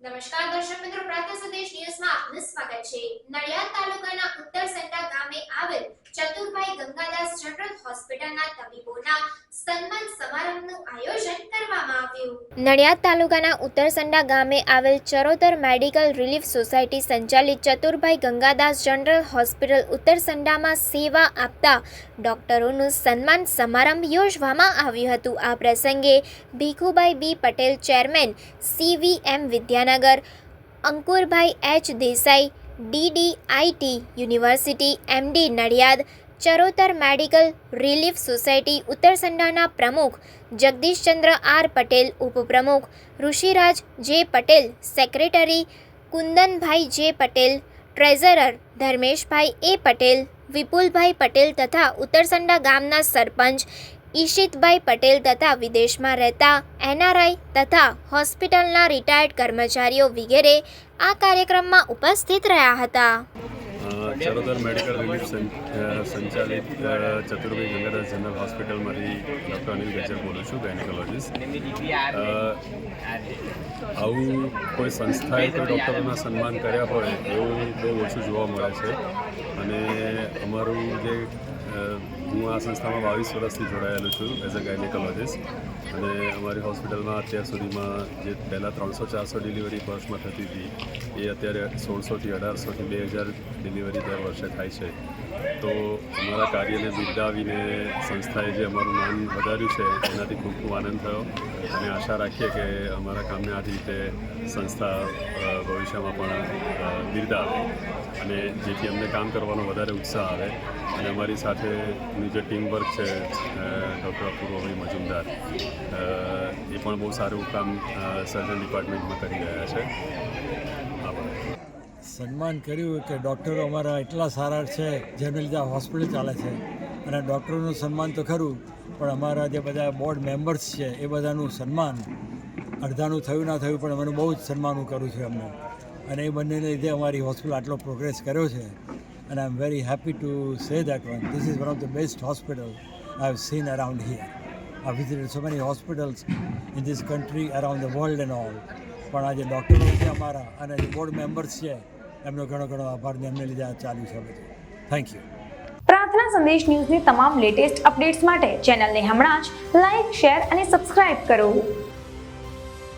નમસ્કાર દર્શક મિત્રો, પ્રાંત સંદેશ ન્યૂઝમાં આપનું સ્વાગત છે. નડિયાદ તાલુકાના ઉત્તર સંડા ગામે આવેલ ચતુરભાઈ ગંગાદાસ જનરલ હોસ્પિટલના તબીબોના સન્માન સમારંભનું આયોજન કરવામાં આવ્યું. નડિયાદ તાલુકાના ઉત્તરસંડા ગામે આવેલ ચરોતર મેડિકલ રિલીફ સોસાયટી સંચાલિત ચતુરભાઈ ગંગાદાસ જનરલ હોસ્પિટલ ઉત્તરસંડામાં સેવા આપતા ડોક્ટરોનું સન્માન સમારંભ યોજવામાં આવ્યું હતું. આ પ્રસંગે Bhikhubhai B Patel chairman CVM Vidyanagar, Ankurbhai H Desai DDIT university MD Nadiad Charotar medical relief society ઉત્તરસંડાના પ્રમુખ જગદીશચંદ્ર આર પટેલ ઉપપ્રમુખ ઋષિરાજ જે Patel, secretary Kundanbhai J Patel, treasurer Dharmeshbhai A Patel, Vipulbhai Patel તથા ઉત્તરસંડા ગામના સરપંચ ઈશિતભાઈ પટેલ તથા વિદેશમાં રહેતા એનઆરઆઈ તથા હોસ્પિટલના રિટાયર્ડ કર્મચારીઓ વગેરે આ કાર્યક્રમમાં ઉપસ્થિત રહ્યા હતા. ચરોતર મેડિકલ રિલીફ સંચાલિત ચતુર્ભાઈ ગંગાદાસ જનરલ હોસ્પિટલમાંથી ડૉક્ટર અનિલ ગજર બોલું છું ગાયનેકોલોજીસ્ટ આવું કોઈ સંસ્થાએ કોઈ ડૉક્ટરોના સન્માન કર્યા હોય એવું બહુ ઓછું જોવા મળે છે. અને અમારું જે હું આ સંસ્થામાં બાવીસ વર્ષથી જોડાયેલો છું એઝ અ ગાયનેકોલોજિસ્ટ અને અમારી હોસ્પિટલમાં અત્યાર સુધીમાં જે પહેલાં ત્રણસો ચારસો ડિલિવરી વર્ષમાં થતી હતી, એ અત્યારે સોળસોથી અઢારસોથી બે હજાર ડિલિવરી દર વર્ષે થાય છે. તો અમારા કાર્યને બિરદાવીને સંસ્થાએ જે અમારું માન વધાર્યું છે, એનાથી ખૂબ ખૂબ આનંદ થયો. અને આશા રાખીએ કે અમારા કામને આ જ રીતે સંસ્થા ભવિષ્યમાં પણ અ, બિરદાવે અને જેથી અમને કામ કરવાનો વધારે ઉત્સાહ આવે. અને અમારી સાથેનું જે ટીમ વર્ક છે ડૉક્ટર અપૂર્વભાઈ મજુમદાર એ પણ બહુ સારું કામ સર્જન ડિપાર્ટમેન્ટમાં કરી રહ્યા છે. સન્માન કર્યું કે ડૉક્ટરો અમારા એટલા સારા છે જેમને લીધે હોસ્પિટલ ચાલે છે. અને ડૉક્ટરોનું સન્માન તો ખરું પણ અમારા જે બધા બોર્ડ મેમ્બર્સ છે એ બધાનું સન્માન અડધાનું થયું ના થયું પણ મને બહુ જ સન્માન કરું છું એમને. અને એ બંનેને લીધે અમારી હોસ્પિટલ આટલો પ્રોગ્રેસ કર્યો છે. અને I am very happy to say that one this is one of the best hospital I have seen around here I visited so many hospitals in this country around the world and all પણ આ જે ડૉક્ટરો છે અમારા અને જે board members છે, એમનો ઘણો ઘણો આભાર ને એમને લીધે આ ચાલ્યું છે બધું. થેન્ક યુ પ્રાર્થના સંદેશ ન્યૂઝની તમામ લેટેસ્ટ અપડેટ્સ માટે ચેનલને હમણાં જ લાઇક શેર અને સબસ્ક્રાઇબ કરો.